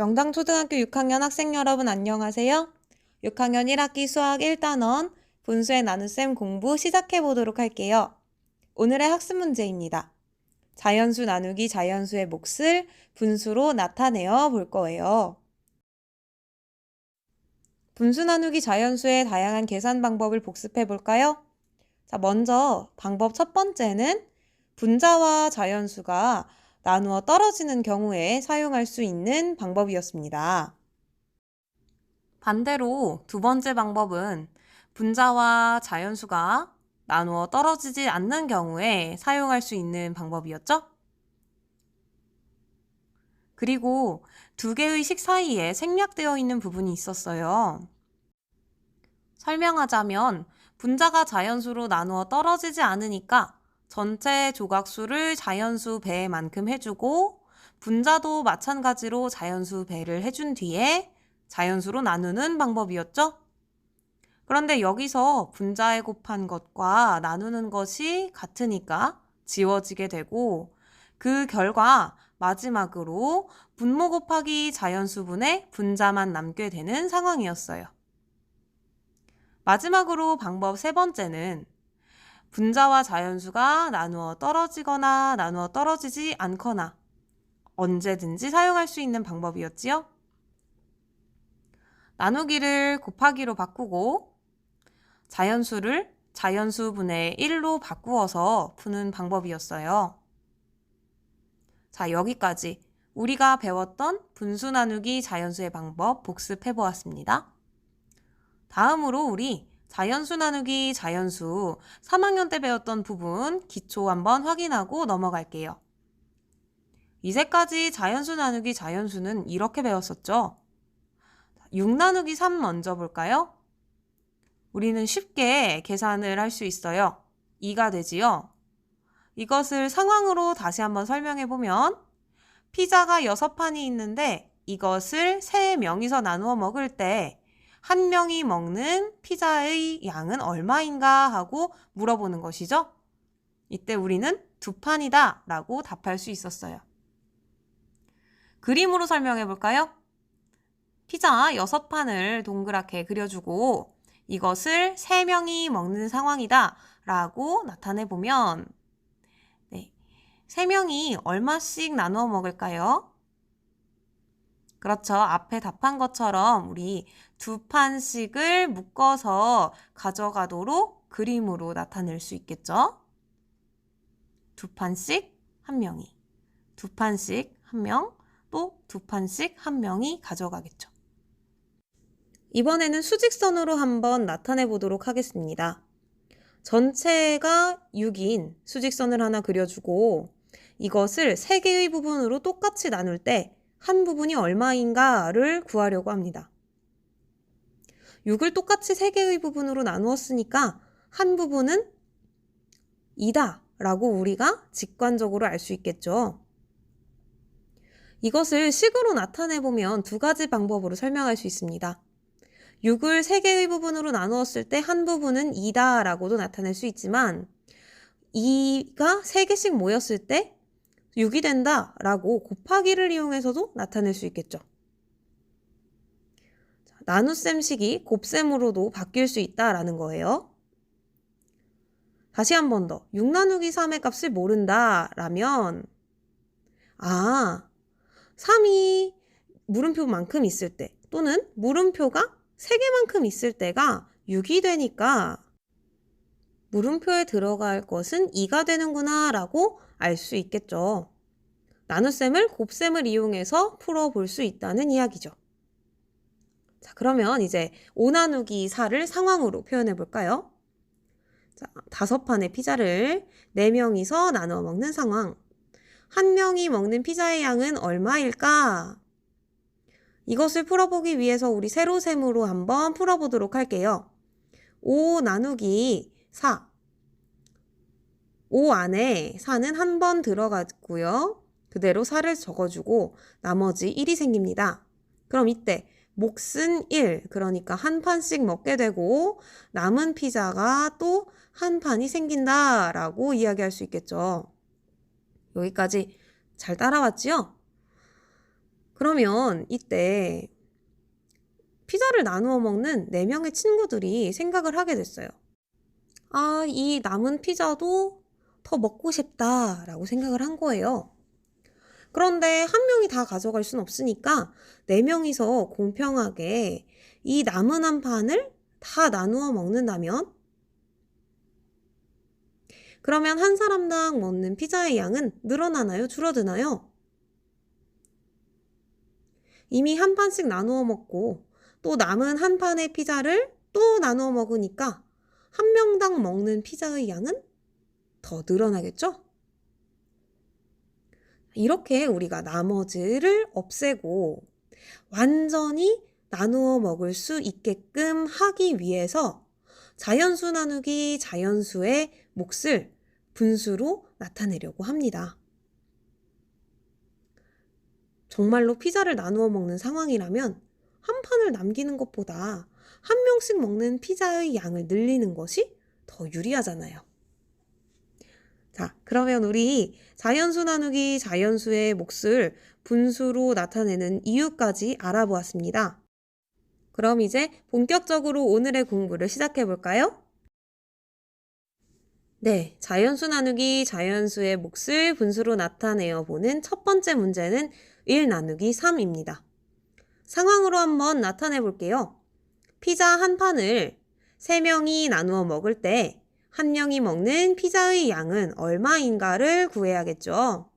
명당 초등학교 6학년 학생 여러분 안녕하세요. 6학년 1학기 수학 1단원 분수의 나눗셈 공부 시작해 보도록 할게요. 오늘의 학습 문제입니다. 자연수 나누기 자연수의 몫을 분수로 나타내어 볼 거예요. 분수 나누기 자연수의 다양한 계산 방법을 복습해 볼까요? 자, 먼저 방법 첫 번째는 분자와 자연수가 나누어 떨어지는 경우에 사용할 수 있는 방법이었습니다. 반대로 두 번째 방법은 분자와 자연수가 나누어 떨어지지 않는 경우에 사용할 수 있는 방법이었죠? 그리고 두 개의 식 사이에 생략되어 있는 부분이 있었어요. 설명하자면 분자가 자연수로 나누어 떨어지지 않으니까 전체 조각수를 자연수 배만큼 해주고 분자도 마찬가지로 자연수 배를 해준 뒤에 자연수로 나누는 방법이었죠? 그런데 여기서 분자에 곱한 것과 나누는 것이 같으니까 지워지게 되고 그 결과 마지막으로 분모 곱하기 자연수분의 분자만 남게 되는 상황이었어요. 마지막으로 방법 세 번째는 분자와 자연수가 나누어 떨어지거나 나누어 떨어지지 않거나 언제든지 사용할 수 있는 방법이었지요. 나누기를 곱하기로 바꾸고 자연수를 자연수분의 1로 바꾸어서 푸는 방법이었어요. 자, 여기까지 우리가 배웠던 분수 나누기 자연수의 방법 복습해 보았습니다. 다음으로 우리 자연수 나누기 자연수 3학년 때 배웠던 부분 기초 한번 확인하고 넘어갈게요. 이제까지 자연수 나누기 자연수는 이렇게 배웠었죠. 6 나누기 3 먼저 볼까요? 우리는 쉽게 계산을 할 수 있어요. 2가 되지요. 이것을 상황으로 다시 한번 설명해 보면 피자가 6판이 있는데 이것을 3명이서 나누어 먹을 때 한 명이 먹는 피자의 양은 얼마인가 하고 물어보는 것이죠. 이때 우리는 두 판이다 라고 답할 수 있었어요. 그림으로 설명해 볼까요? 피자 6판을 동그랗게 그려주고 이것을 3명이 먹는 상황이다 라고 나타내 보면 네, 3명이 얼마씩 나누어 먹을까요? 그렇죠. 앞에 답한 것처럼 우리 두 판씩을 묶어서 가져가도록 그림으로 나타낼 수 있겠죠? 두 판씩 한 명이, 두 판씩 한 명, 또 두 판씩 한 명이 가져가겠죠. 이번에는 수직선으로 한번 나타내 보도록 하겠습니다. 전체가 6인 수직선을 하나 그려주고 이것을 3개의 부분으로 똑같이 나눌 때 한 부분이 얼마인가를 구하려고 합니다. 6을 똑같이 3개의 부분으로 나누었으니까 한 부분은 2다 라고 우리가 직관적으로 알 수 있겠죠. 이것을 식으로 나타내 보면 두 가지 방법으로 설명할 수 있습니다. 6을 3개의 부분으로 나누었을 때 한 부분은 2다 라고도 나타낼 수 있지만 2가 3개씩 모였을 때 6이 된다 라고 곱하기를 이용해서도 나타낼 수 있겠죠. 나눗셈식이 곱셈으로도 바뀔 수 있다라는 거예요. 다시 한 번 더. 6 나누기 3의 값을 모른다 라면 아 3이 물음표만큼 있을 때 또는 물음표가 3개만큼 있을 때가 6이 되니까 물음표에 들어갈 것은 2가 되는구나 라고 알 수 있겠죠. 나눗셈을 곱셈을 이용해서 풀어볼 수 있다는 이야기죠. 자, 그러면 이제 5 나누기 4를 상황으로 표현해 볼까요? 자, 다섯 판의 피자를 4명이서 나눠 먹는 상황. 한 명이 먹는 피자의 양은 얼마일까? 이것을 풀어보기 위해서 우리 세로셈으로 한번 풀어보도록 할게요. 5 나누기 4. 5 안에 4는 한 번 들어갔고요. 그대로 4를 적어주고 나머지 1이 생깁니다. 그럼 이때 몫은 1, 그러니까 한 판씩 먹게 되고 남은 피자가 또 한 판이 생긴다 라고 이야기할 수 있겠죠. 여기까지 잘 따라왔지요? 그러면 이때 피자를 나누어 먹는 4명의 친구들이 생각을 하게 됐어요. 아, 이 남은 피자도 더 먹고 싶다 라고 생각을 한 거예요. 그런데 한 명이 다 가져갈 순 없으니까 네 명이서 공평하게 이 남은 한 판을 다 나누어 먹는다면 그러면 한 사람당 먹는 피자의 양은 늘어나나요? 줄어드나요? 이미 한 판씩 나누어 먹고 또 남은 한 판의 피자를 또 나누어 먹으니까 한 명당 먹는 피자의 양은 더 늘어나겠죠? 이렇게 우리가 나머지를 없애고 완전히 나누어 먹을 수 있게끔 하기 위해서 자연수 나누기 자연수의 몫을 분수로 나타내려고 합니다. 정말로 피자를 나누어 먹는 상황이라면 한 판을 남기는 것보다 한 명씩 먹는 피자의 양을 늘리는 것이 더 유리하잖아요. 자, 그러면 우리 자연수 나누기 자연수의 몫을 분수로 나타내는 이유까지 알아보았습니다. 그럼 이제 본격적으로 오늘의 공부를 시작해 볼까요? 네, 자연수 나누기 자연수의 몫을 분수로 나타내어 보는 첫 번째 문제는 1 나누기 3입니다. 상황으로 한번 나타내 볼게요. 피자 한 판을 3명이 나누어 먹을 때 한 명이 먹는 피자의 양은 얼마인가를 구해야겠죠.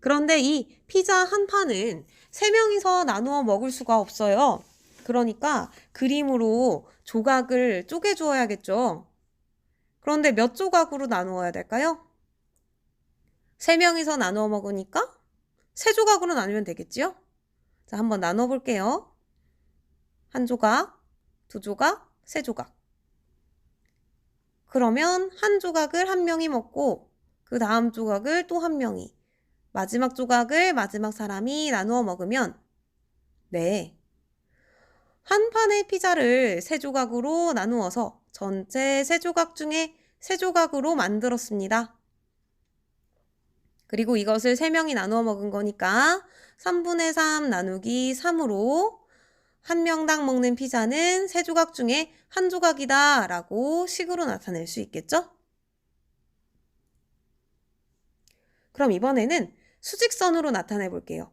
그런데 이 피자 한 판은 3명이서 나누어 먹을 수가 없어요. 그러니까 그림으로 조각을 쪼개 주어야겠죠. 그런데 몇 조각으로 나누어야 될까요? 3명이서 나누어 먹으니까 3조각으로 나누면 되겠지요? 자, 한번 나눠 볼게요. 한 조각, 두 조각, 세 조각. 그러면 한 조각을 한 명이 먹고 그 다음 조각을 또 한 명이 마지막 조각을 마지막 사람이 나누어 먹으면 네. 한 판의 피자를 세 조각으로 나누어서 전체 세 조각 중에 세 조각으로 만들었습니다. 그리고 이것을 세 명이 나누어 먹은 거니까 3분의 3 나누기 3으로 한 명당 먹는 피자는 세 조각 중에 한 조각이다 라고 식으로 나타낼 수 있겠죠? 그럼 이번에는 수직선으로 나타내 볼게요.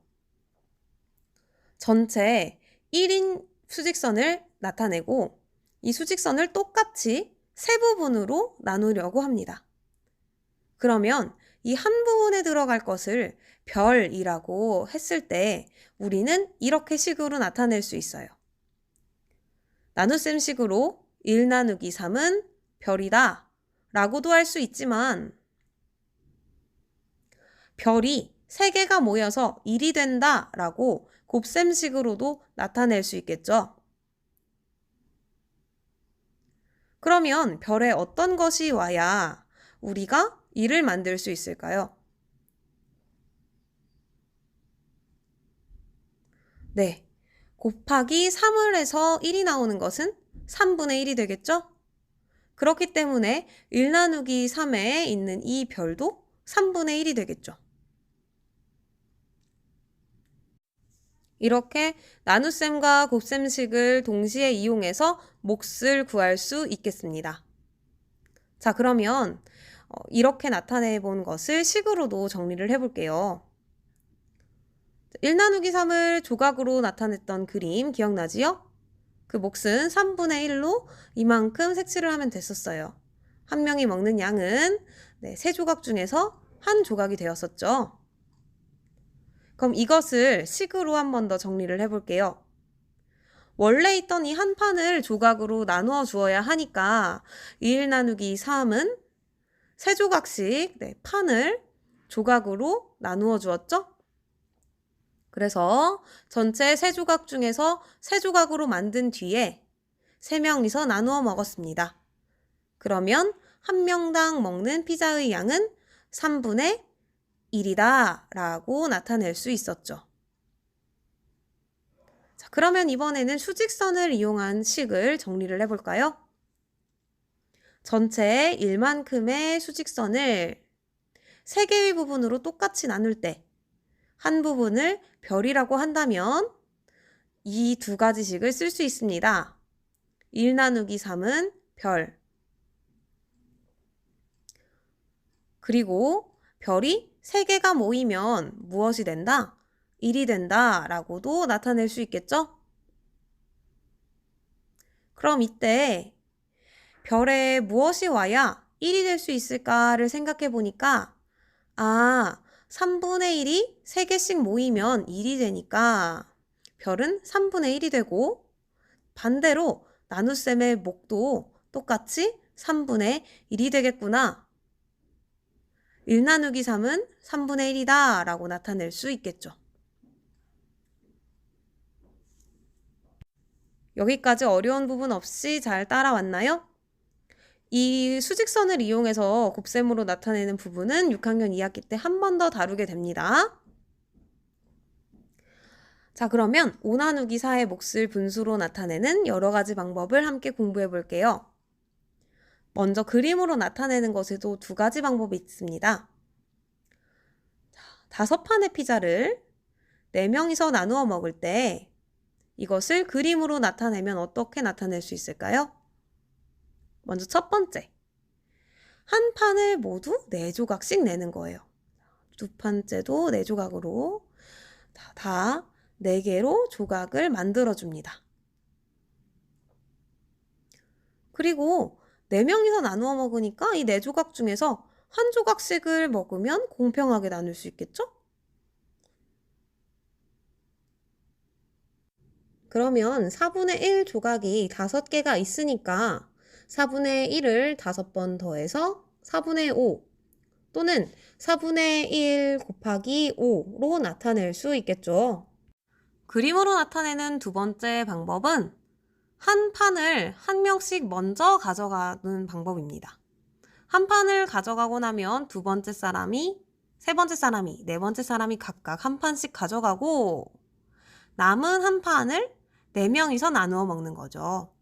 전체 1인 수직선을 나타내고 이 수직선을 똑같이 세 부분으로 나누려고 합니다. 그러면 이 한 부분에 들어갈 것을 별이라고 했을 때 우리는 이렇게 식으로 나타낼 수 있어요. 나눗셈 식으로 1 나누기 3은 별이다 라고도 할 수 있지만 별이 3개가 모여서 1이 된다 라고 곱셈 식으로도 나타낼 수 있겠죠. 그러면 별에 어떤 것이 와야 우리가 1을 만들 수 있을까요? 네. 곱하기 3을 해서 1이 나오는 것은 3분의 1이 되겠죠? 그렇기 때문에 1 나누기 3에 있는 이 별도 3분의 1이 되겠죠. 이렇게 나눗셈과 곱셈식을 동시에 이용해서 몫을 구할 수 있겠습니다. 자, 그러면 어, 이렇게 나타내 본 것을 식으로도 정리를 해 볼게요. 1 나누기 3을 조각으로 나타냈던 그림 기억나지요? 그 몫은 3분의 1로 이만큼 색칠을 하면 됐었어요. 한 명이 먹는 양은 네, 세 조각 중에서 한 조각이 되었었죠. 그럼 이것을 식으로 한 번 더 정리를 해볼게요. 원래 있던 이 한 판을 조각으로 나누어 주어야 하니까 1 나누기 3은 세 조각씩 네, 판을 조각으로 나누어 주었죠? 그래서 전체 세 조각 중에서 세 조각으로 만든 뒤에 세 명이서 나누어 먹었습니다. 그러면 한 명당 먹는 피자의 양은 3분의 1이다 라고 나타낼 수 있었죠. 자, 그러면 이번에는 수직선을 이용한 식을 정리를 해볼까요? 전체 1만큼의 수직선을 3개의 부분으로 똑같이 나눌 때 한 부분을 별이라고 한다면 이 두 가지 식을 쓸 수 있습니다. 1 나누기 3은 별. 그리고 별이 3개가 모이면 무엇이 된다? 1이 된다 라고도 나타낼 수 있겠죠? 그럼 이때 별에 무엇이 와야 1이 될 수 있을까를 생각해 보니까 아, 3분의 1이 3개씩 모이면 1이 되니까 별은 3분의 1이 되고 반대로 나눗셈의 목도 똑같이 3분의 1이 되겠구나. 1 나누기 3은 3분의 1이다 라고 나타낼 수 있겠죠. 여기까지 어려운 부분 없이 잘 따라왔나요? 이 수직선을 이용해서 곱셈으로 나타내는 부분은 6학년 2학기 때 한 번 더 다루게 됩니다. 자, 그러면 5 나누기 4의 몫을 분수로 나타내는 여러 가지 방법을 함께 공부해 볼게요. 먼저 그림으로 나타내는 것에도 두 가지 방법이 있습니다. 자, 다섯 판의 피자를 네 명이서 나누어 먹을 때 이것을 그림으로 나타내면 어떻게 나타낼 수 있을까요? 먼저 첫 번째. 한 판을 모두 네 조각씩 내는 거예요. 두 판째도 네 조각으로 다 네 개로 조각을 만들어 줍니다. 그리고 네 명이서 나누어 먹으니까 이 네 조각 중에서 한 조각씩을 먹으면 공평하게 나눌 수 있겠죠? 그러면 4분의 1 조각이 5개가 있으니까 4분의 1을 5번 더해서 4분의 5 또는 4분의 1 곱하기 5로 나타낼 수 있겠죠. 그림으로 나타내는 두 번째 방법은 한 판을 한 명씩 먼저 가져가는 방법입니다. 한 판을 가져가고 나면 두 번째 사람이, 세 번째 사람이, 네 번째 사람이 각각 한 판씩 가져가고 남은 한 판을 네 명이서 나누어 먹는 거죠.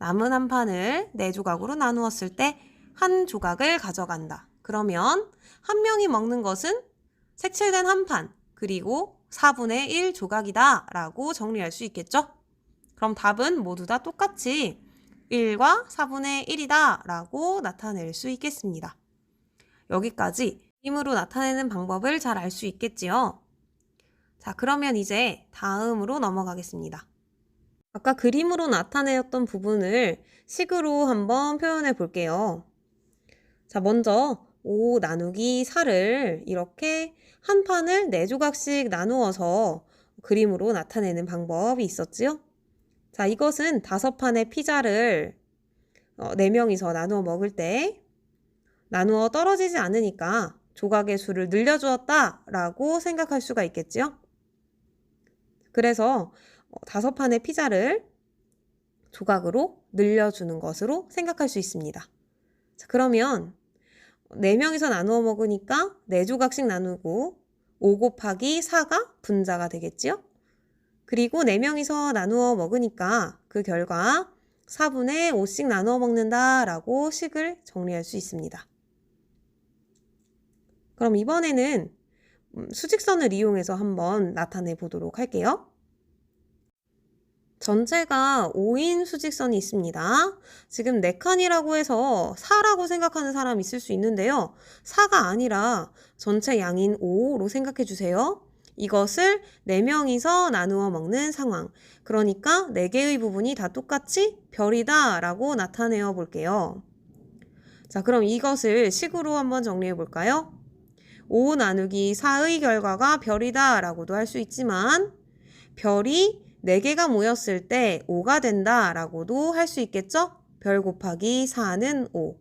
남은 한 판을 네 조각으로 나누었을 때 한 조각을 가져간다. 그러면 한 명이 먹는 것은 색칠된 한 판, 그리고 4분의 1 조각이다 라고 정리할 수 있겠죠? 그럼 답은 모두 다 똑같이 1과 4분의 1이다 라고 나타낼 수 있겠습니다. 여기까지 힘으로 나타내는 방법을 잘 알 수 있겠지요? 자, 그러면 이제 다음으로 넘어가겠습니다. 아까 그림으로 나타내었던 부분을 식으로 한번 표현해 볼게요. 자, 먼저 5 나누기 4를 이렇게 한 판을 4조각씩 나누어서 그림으로 나타내는 방법이 있었지요? 자, 이것은 다섯 판의 피자를 어, 4명이서 나누어 먹을 때 나누어 떨어지지 않으니까 조각의 수를 늘려주었다 라고 생각할 수가 있겠지요? 그래서 어, 다섯 판의 피자를 조각으로 늘려주는 것으로 생각할 수 있습니다. 자, 그러면 4명이서 나누어 먹으니까 4조각씩 나누고 5 곱하기 4가 분자가 되겠지요? 그리고 4명이서 나누어 먹으니까 그 결과 4분의 5씩 나누어 먹는다 라고 식을 정리할 수 있습니다. 그럼 이번에는 음, 수직선을 이용해서 한번 나타내 보도록 할게요. 전체가 5인 수직선이 있습니다. 지금 4칸이라고 해서 4라고 생각하는 사람이 있을 수 있는데요. 4가 아니라 전체 양인 5로 생각해 주세요. 이것을 4명이서 나누어 먹는 상황. 그러니까 4개의 부분이 다 똑같이 별이다 라고 나타내어 볼게요. 자, 그럼 이것을 식으로 한번 정리해 볼까요? 5 나누기 4의 결과가 별이다 라고도 할 수 있지만 별이 4개가 모였을 때 5가 된다 라고도 할 수 있겠죠? 별 곱하기 4는 5.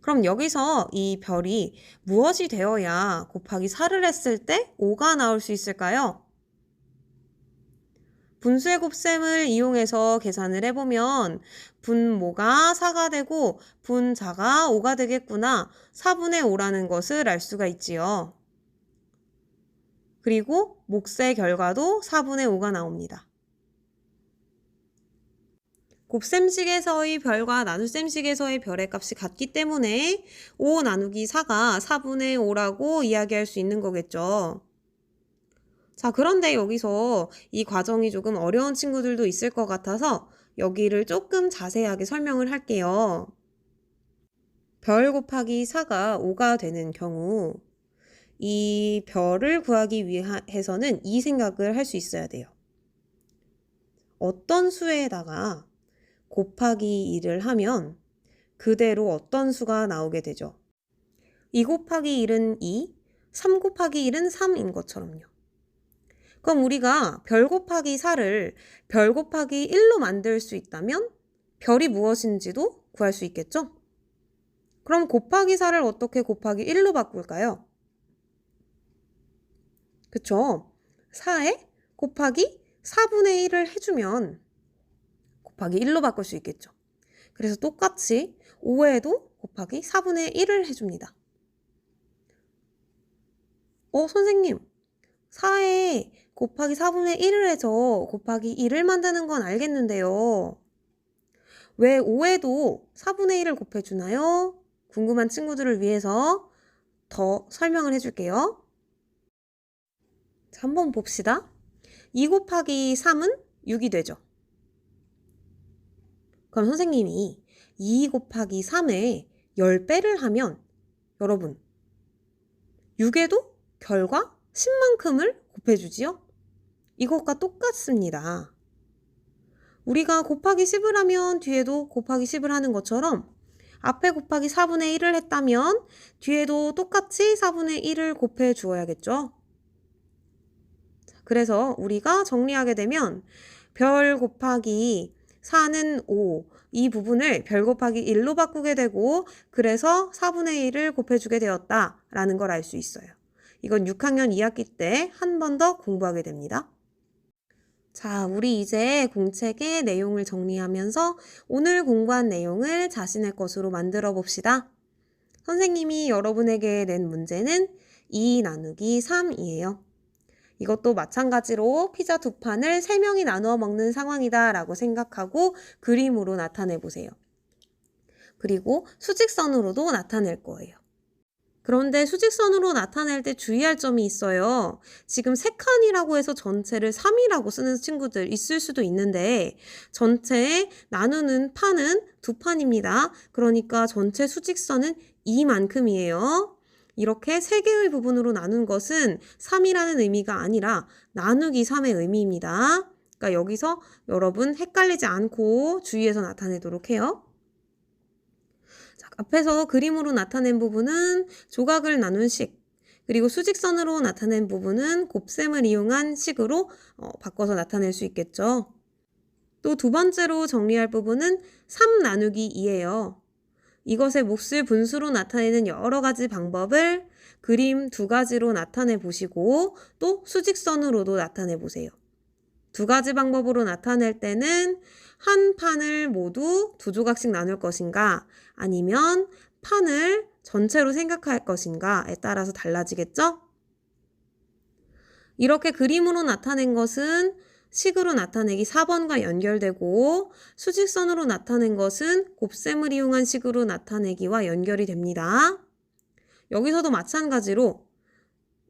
그럼 여기서 이 별이 무엇이 되어야 곱하기 4를 했을 때 5가 나올 수 있을까요? 분수의 곱셈을 이용해서 계산을 해보면 분모가 4가 되고 분자가 5가 되겠구나 4분의 5라는 것을 알 수가 있지요. 그리고 몫의 결과도 4분의 5가 나옵니다. 곱셈식에서의 별과 나눗셈식에서의 별의 값이 같기 때문에 5 나누기 4가 4분의 5라고 이야기할 수 있는 거겠죠. 자, 그런데 여기서 이 과정이 조금 어려운 친구들도 있을 것 같아서 여기를 조금 자세하게 설명을 할게요. 별 곱하기 4가 5가 되는 경우 이 별을 구하기 위해서는 이 생각을 할 수 있어야 돼요. 어떤 수에다가 곱하기 2를 하면 그대로 어떤 수가 나오게 되죠. 2 곱하기 1은 2, 3 곱하기 1은 3인 것처럼요. 그럼 우리가 별 곱하기 4를 별 곱하기 1로 만들 수 있다면 별이 무엇인지도 구할 수 있겠죠? 그럼 곱하기 4를 어떻게 곱하기 1로 바꿀까요? 그쵸? 4에 곱하기 4분의 1을 해주면 곱하기 1로 바꿀 수 있겠죠. 그래서 똑같이 5에도 곱하기 4분의 1을 해줍니다. 어, 선생님. 4에 곱하기 4분의 1을 해서 곱하기 1을 만드는 건 알겠는데요. 왜 5에도 4분의 1을 곱해주나요? 궁금한 친구들을 위해서 더 설명을 해줄게요. 자, 한번 봅시다. 2 곱하기 3은 6이 되죠. 그럼 선생님이 2 곱하기 3에 10배를 하면 여러분 6에도 결과 10만큼을 곱해주지요? 이것과 똑같습니다. 우리가 곱하기 10을 하면 뒤에도 곱하기 10을 하는 것처럼 앞에 곱하기 4분의 1을 했다면 뒤에도 똑같이 4분의 1을 곱해 주어야겠죠. 그래서 우리가 정리하게 되면 별 곱하기 4는 5. 이 부분을 별 곱하기 1로 바꾸게 되고 그래서 4분의 1을 곱해주게 되었다라는 걸 알 수 있어요. 이건 6학년 2학기 때 한 번 더 공부하게 됩니다. 자, 우리 이제 공책의 내용을 정리하면서 오늘 공부한 내용을 자신의 것으로 만들어 봅시다. 선생님이 여러분에게 낸 문제는 2 나누기 3이에요. 이것도 마찬가지로 피자 두 판을 세 명이 나누어 먹는 상황이다 라고 생각하고 그림으로 나타내 보세요. 그리고 수직선으로도 나타낼 거예요. 그런데 수직선으로 나타낼 때 주의할 점이 있어요. 지금 세 칸이라고 해서 전체를 3이라고 쓰는 친구들 있을 수도 있는데 전체에 나누는 판은 두 판입니다. 그러니까 전체 수직선은 2만큼이에요. 이렇게 세 개의 부분으로 나눈 것은 3이라는 의미가 아니라 나누기 3의 의미입니다. 그러니까 여기서 여러분 헷갈리지 않고 주의해서 나타내도록 해요. 자, 앞에서 그림으로 나타낸 부분은 조각을 나눈 식, 그리고 수직선으로 나타낸 부분은 곱셈을 이용한 식으로 어, 바꿔서 나타낼 수 있겠죠. 또 두 번째로 정리할 부분은 3 나누기 2예요. 이것의 몫을 분수로 나타내는 여러 가지 방법을 그림 두 가지로 나타내 보시고 또 수직선으로도 나타내 보세요. 두 가지 방법으로 나타낼 때는 한 판을 모두 두 조각씩 나눌 것인가 아니면 판을 전체로 생각할 것인가에 따라서 달라지겠죠? 이렇게 그림으로 나타낸 것은 식으로 나타내기 4번과 연결되고 수직선으로 나타낸 것은 곱셈을 이용한 식으로 나타내기와 연결이 됩니다. 여기서도 마찬가지로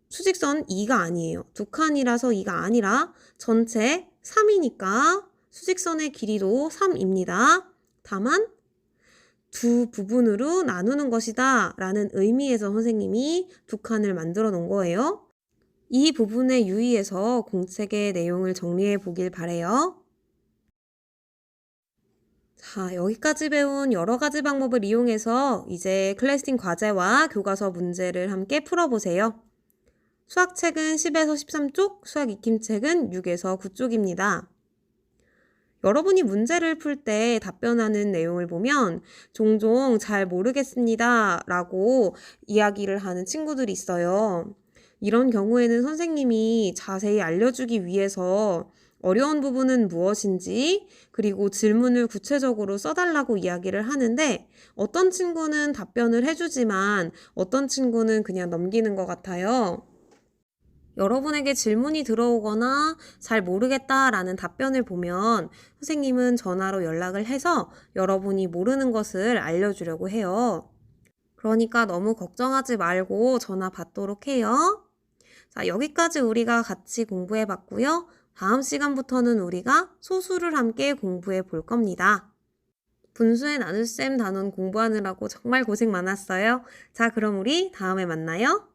수직선 2가 아니에요. 두 칸이라서 2가 아니라 전체 3이니까 수직선의 길이도 3입니다. 다만 두 부분으로 나누는 것이다 라는 의미에서 선생님이 두 칸을 만들어 놓은 거예요. 이 부분에 유의해서 공책의 내용을 정리해 보길 바래요. 자, 여기까지 배운 여러 가지 방법을 이용해서 이제 클래스팅 과제와 교과서 문제를 함께 풀어보세요. 수학책은 10에서 13쪽, 수학 익힘책은 6에서 9쪽입니다. 여러분이 문제를 풀 때 답변하는 내용을 보면 종종 잘 모르겠습니다 라고 이야기를 하는 친구들이 있어요. 이런 경우에는 선생님이 자세히 알려주기 위해서 어려운 부분은 무엇인지, 그리고 질문을 구체적으로 써달라고 이야기를 하는데, 어떤 친구는 답변을 해주지만, 어떤 친구는 그냥 넘기는 것 같아요. 여러분에게 질문이 들어오거나 잘 모르겠다라는 답변을 보면 선생님은 전화로 연락을 해서 여러분이 모르는 것을 알려주려고 해요. 그러니까 너무 걱정하지 말고 전화 받도록 해요. 자, 여기까지 우리가 같이 공부해 봤고요. 다음 시간부터는 우리가 소수를 함께 공부해 볼 겁니다. 분수의 나눗셈 단원 공부하느라고 정말 고생 많았어요. 자, 그럼 우리 다음에 만나요.